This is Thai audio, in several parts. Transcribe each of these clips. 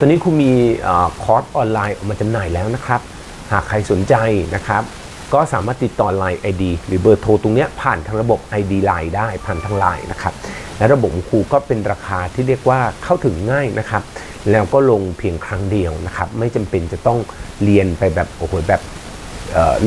ตอนนี้คุณมีอคอร์สออนไลน์ออกมาจำหน่ายแล้วนะครับ หากใครสนใจนะครับ ก็สามารถติดต่อ Line ID หรือเบอร์โทรตรงนี้ผ่านทางระบบ ID Line ได้ผ่านทาง Line นะครับ และระบบครูก็เป็นราคาที่เรียกว่าเข้าถึงง่ายนะครับ แล้วก็ลงเพียงครั้งเดียวนะครับ ไม่จำเป็นจะต้องเรียนไปแบบโอ้โหแบบ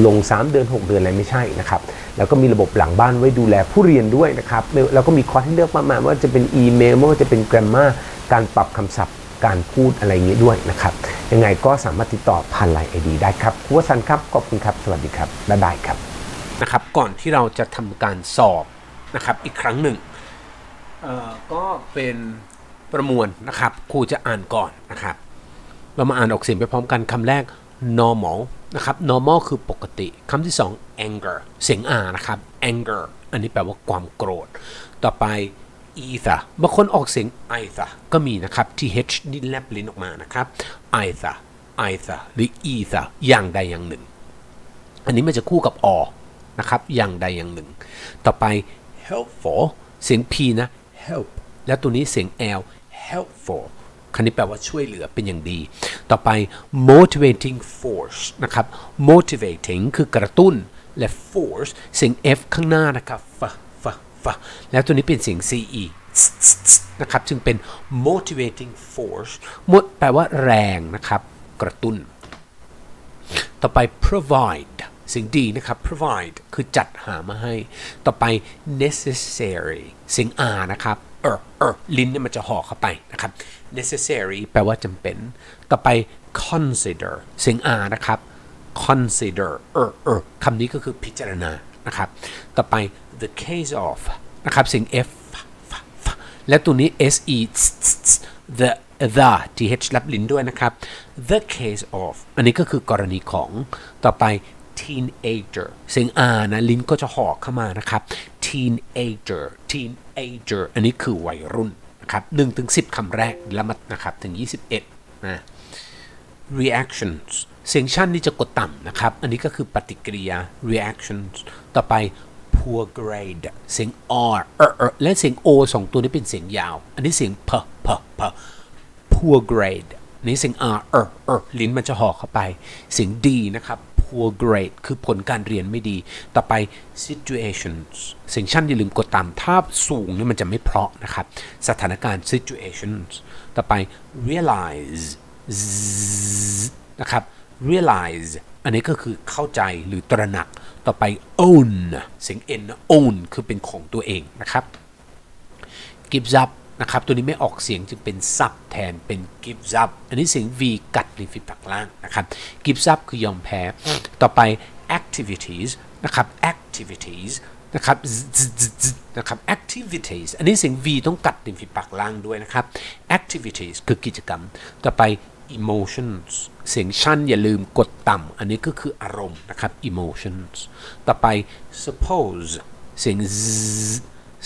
ลง 3 เดือน 6 เดือนอะไรไม่ใช่นะครับ แล้วก็มีระบบหลังบ้านไว้ดูแลผู้เรียนด้วยนะครับ แล้วก็มีคอร์สให้เลือกมากมายว่าจะเป็นอีเมลว่าจะเป็น grammar การปรับคำศัพท์ การพูดอะไรอย่างนี้ด้วยนะครับยังไงก็สามารถติดต่อผ่านไลน์ไอดีได้ครับครูวสันครับขอบคุณครับ สวัสดีครับบ๊ายบายครับนะครับก่อนที่เราจะทำการสอบนะครับอีกครั้งหนึ่งเอ่อก็เป็นประมวลนะครับครูจะอ่านก่อนนะครับ เรามาอ่านออกเสียงไปพร้อมกันคำแรก normal นะครับ normal คือปกติคำที่สอง anger เสียงอ่านะครับ anger อันนี้แปลว่าความโกรธ ต่อไป either บางคนออกเสียง either ก็มีนะครับ th นี่แลบลิ้นออกมานะครับ either either หรือ either อย่างใดอย่างหนึ่ง อันนี้มันจะคู่กับ or นะครับ อย่างใดอย่างหนึ่ง ต่อไป helpful เสียง p นะ help แล้วตัวนี้เสียง l helpful คันนี้แปลว่าช่วยเหลือเป็นอย่างดี ต่อไป motivating force นะครับ motivating คือกระตุ้นและ force เสียง f ข้างหน้านะครับ แล้วตัวนี้เป็นเสียง ce นะครับ จึงเป็น motivating force มดแปลว่าแรงนะครับ กระตุ้น ต่อไป provide สิ่งดีนะครับ provide คือจัดหามาให้ ต่อไป necessary สิ่ง r นะครับ เออเออลิ้นเนี่ยมันจะห่อเข้าไปนะครับ necessary แปลว่าจำเป็น ต่อไป consider สิ่ง r นะครับ consider เออเออคำนี้ก็คือพิจารณา นะครับ ต่อไป the case of นะครับสิ่ง f และตัวนี้ se the the th รับลิ้นด้วยนะครับ the case of อันนี้ก็คือกรณีของต่อไป teenager เสียง r นะลิ้นก็จะหอกเข้ามานะครับ teenager teenager อันนี้คือวัยรุ่นนะครับ1ถึง10คำแรกแล้วมานะครับ ถึง 21นะ reactions เสียงชั่นนี่จะกดต่ำนะครับ อันนี้ก็คือปฏิกิริยา reactions ต่อไป poor grade เสียง r เออและเสียง o สองตัวนี้เป็นเสียงยาว อันนี้เสียง p p p poor grade นี่เสียง r เออเออลิ้นมันจะห่อเข้าไป เสียง d นะครับ poor grade คือผลการเรียนไม่ดี ต่อไป situations เสียงชั่นอย่าลืมกดต่ำถ้าสูงนี่มันจะไม่เพราะนะครับ สถานการณ์ situations ต่อไป realize นะครับ realize อันนี้ก็คือเข้าใจหรือตระหนักต่อไป own เสียง n own คือเป็นของตัวเองนะครับ gives up นะครับ ตัวนี้ไม่ออกเสียงจึงเป็น sub แทนเป็น gives up อันนี้เสียง v กัดริมฝีปากล่างนะครับ gives up คือยอมแพ้ ต่อไป activities นะครับ activities นะครับนะครับ activities อันนี้เสียง v ต้องกัดริมฝีปากล่างด้วยนะครับ activities คือกิจกรรม ต่อไป emotions เสียงชั่นอย่าลืมกดต่ำอันนี้ก็คืออารมณ์นะครับ emotions ต่อไป suppose เสียง z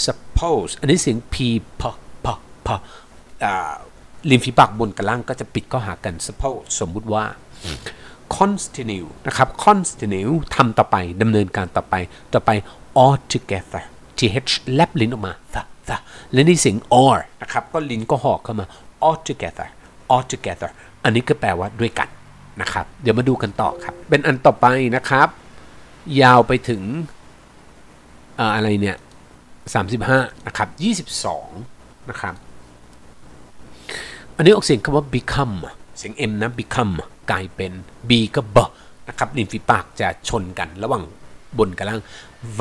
suppose อันนี้เสียง p p p p อ่าริมฝีปากบนกับล่างก็จะปิดเข้าหากัน suppose สมมุติว่า continue นะครับ continue ทำต่อไปดำเนินการต่อไป ต่อไป altogether th แลบลิ้นออกมา th th และนี่เสียง or นะครับ ก็ลิ้นก็หอกเข้ามา altogether altogether อันนี้ก็แปลว่าด้วยกันนะครับ เดี๋ยวมาดูกันต่อครับ เป็นอันต่อไปนะครับ ยาวไปถึงเอ่อะไรเนี่ย35นะครับ22นะครับอันนี้ออกเสียงคำว่า become เสียง M นะ become กลายเป็น B ก็ B นะครับริมฝีปากจะชนกันระหว่างบนกับล่าง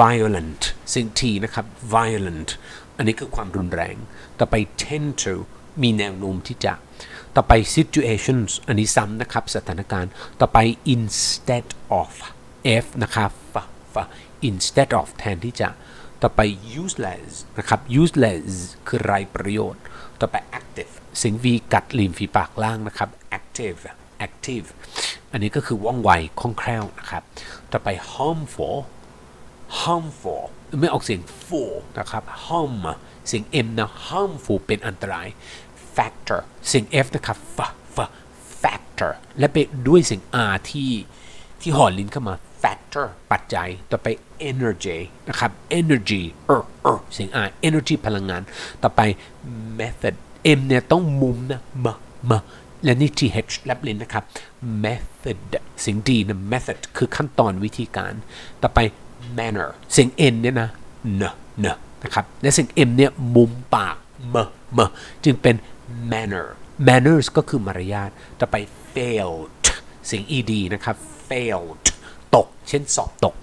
violent เสียง T นะครับ violent อันนี้คือความรุนแรง ต่อไป tend to มีแนวโน้มที่จะ ต่อไป situations อันนี้ซ้ำนะครับ สถานการณ์ ต่อไป instead of F นะครับ instead of แทนที่จะ ต่อไป useless นะครับ useless คือไรประโยชน์ ต่อไป active เสียง V กัดริมฝีปากล่างนะครับ active active อันนี้ก็คือว่องไวคล่องแคล่วนะครับ ต่อไป harmful harmful ไม่ออกเสียง full นะครับ harm เสียง M นะ harmful เป็นอันตราย factor เสียง F นะครับ f f factor และไปด้วยเสียง R ที่ที่ห่อลิ้นเข้ามา factor ปัจจัย ต่อไป energy นะครับ energy เออเออเสียง R energy พลังงาน ต่อไป method M เนี่ยต้องมุมนะมามและนี่ th แลบลิ้นนะครับ method เสียงดีนะ method คือขั้นตอนวิธีการ ต่อไป manner เสียง n เนี่ยนะเนเนนะครับ และเสียง m เนี่ยมุมปากเมมจึงเป็น manner manners ก็คือมารยาทต่อไป failed เสียง ed นะครับ failed ตก เช่นสอบตก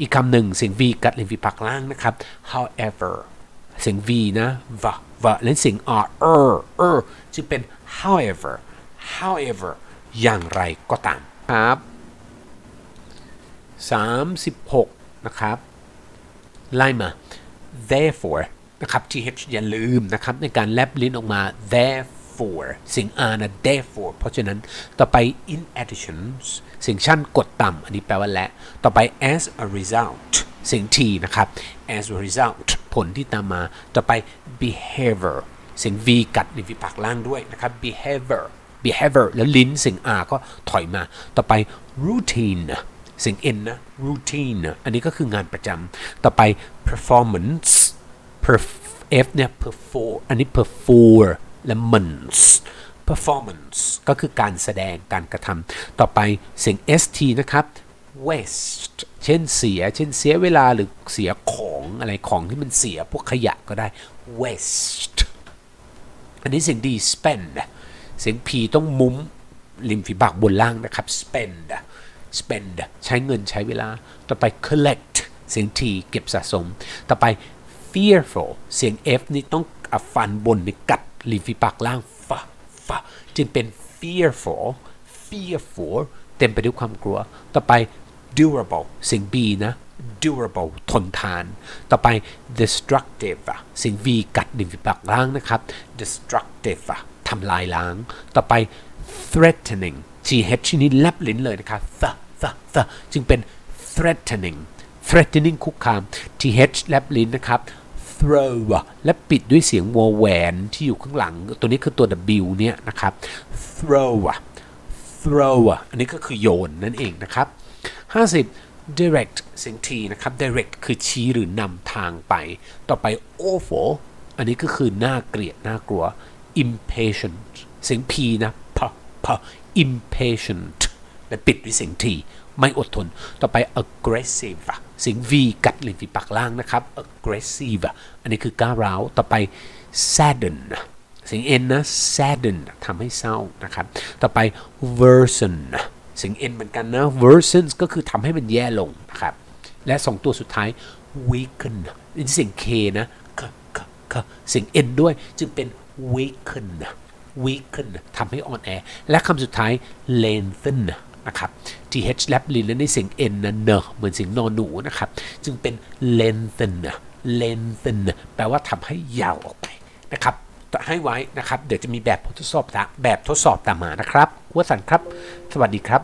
อีกคำหนึ่งเสียง v กัดเลิ้นฝีปากล่างนะครับ however เสียง v นะ v v และเสียง r er er จึงเป็น however however อย่างไรก็ตามครับ 36 นะครับ ไล่มา therefore นะครับ th อย่าลืมนะครับ ในการแลบลิ้นออกมา therefore สียง r นะ therefore เพราะฉะนั้นต่อไป in addition สียงชั่นกดต่ำอันนี้แปลว่าและ ต่อไป as a result สียง t นะครับ as a result ผลที่ตามมา ต่อไป behavior สียง v กัดในฟีปากล่างด้วยนะครับ behavior behavior แล้วลิ้นสียง r ก็ถอยมา ต่อไป routine สียง n นะ routine อันนี้ก็คืองานประจำต่อไป performance perf f เนี่ย perform อันนี้ perform และ mance performance ก็คือการแสดงการกระทำต่อไปเสียง st นะครับ waste เช่นเสีย เช่นเสียเวลาหรือเสียของอะไรของที่มันเสียพวกขยะก็ได้ waste อันนี้เสียงดี spend เสียง p ต้องมุ้มริมฝีปากบนล่างนะครับ spend spend ใช้เงินใช้เวลา ต่อไป collect เสียง t เก็บสะสม ต่อไป fearful เสียง f นี่ต้องอฟันบนนี่กัดริมฝีปากล่างฟะฟะจึงเป็น fearful fearful เต็มไปด้วยความกลัว ต่อไป durable เสียง b นะ durable ทนทาน ต่อไป destructive เสียง v กัดริมฝีปากล่างนะครับ destructive ทำลายล้าง ต่อไป threatening th นี่แลบลิ้นเลยนะครับ th th th จึงเป็น threatening threatening คุกคาม th แลบลิ้นนะครับ throw อะและปิดด้วยเสียงวอแหวนที่อยู่ข้างหลัง ตัวนี้คือตัว w เนี่ยนะครับ throw อะ throw อะอันนี้ก็คือโยนนั่นเองนะครับ 50 direct เสียง t นะครับ direct คือชี้หรือนำทางไป ต่อไป awful อันนี้ก็คือน่าเกลียดน่ากลัว impatient เสียง p นะ p p impatient และปิดด้วยเสียง t ไม่อดทน ต่อไป aggressive เสียง v กัดลิ้นฝีปากล่างนะครับ aggressive อันนี้คือก้าวร้าว ต่อไป sadden เสียง n นะ sadden ทำให้เศร้านะครับ ต่อไป worsen เสียง n เหมือนกันนะ worsen ก็คือทำให้มันแย่ลงนะครับ และสองตัวสุดท้าย weaken นี่เสียง k นะเสียง n ด้วยจึงเป็น weaken weaken ทำให้อ่อนแอ และคำสุดท้าย lengthen นะครับ th แลบลินและในเสียง n นะเนอะเหมือนเสียงนอนหนูนะครับ จึงเป็น lengthen lengthen แปลว่าทำให้ยาวออกไปนะครับให้ไว้นะครับ เดี๋ยวจะมีแบบทดสอบแบบทดสอบตามมานะครับวัสันครับ สวัสดีครับ